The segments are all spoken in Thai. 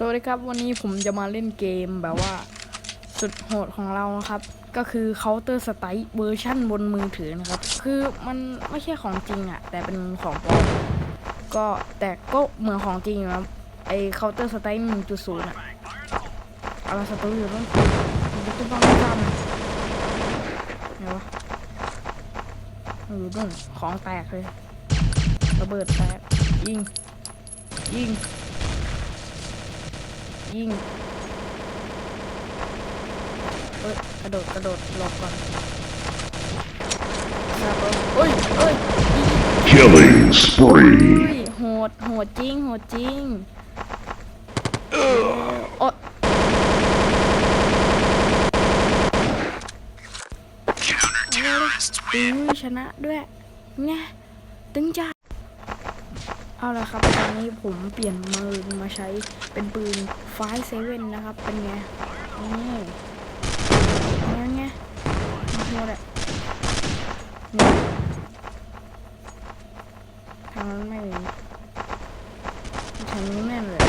สวัสดีครับวันนี้ผมจะมาเล่นเกมแบบว่า สุดโหดของเรานะครับ ก็คือ Counter Strike เวอร์ชันบนมือถือนะครับ คือมันไม่ใช่ของจริงอะแต่เป็นของปลอมก็แต่ก็เหมือนของจริงอยู่นะไอ Counter Strike 1.0อะเอาละสตูอยู่ต้องอยู่ต้องต้องจำไงวะอยู่นู่นของแตกเลยระเบิดแตกยิงยิง ยิงเอ้ยกระโดดกระโดดหลบก่อนครับผมเอ้ยเอ้ยยิง Killing เอ้ spree. ยโหดโหดจริงโหดจริงโอ๊ยอุ้ยชนะด้วยไงตึงจ้า เอาละครับตอนนี้ผมเปลี่ยนมือมาใช้เป็นปืนไฟเซเว่นนะครับ เป็นไงนี่นี่ไงโหดอะนี่ทางนั้นไม่ทางนี้แม่นเลย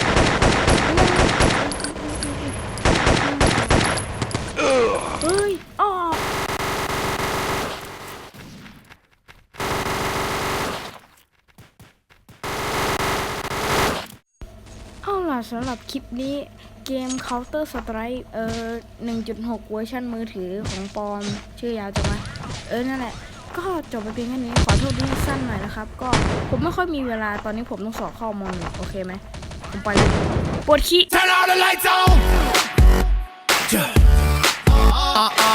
เฮ้ยอ๋อ เอาล่ะสำหรับคลิปนี้เกม Counter Strike เอ่อ1.6 เวอร์ชันมือถือของปอม ชื่อยาวจังวะเออ นั่นแหละ ก็จบไปเพียงแค่นี้ ขอโทษที่สั้นหน่อยนะครับ ก็ผมไม่ค่อยมีเวลาตอนนี้ผมต้องสอบข้ามหนึ่งโอเคไหมผมไปเลยปวดขี้ Turn all the lights on. Uh uh.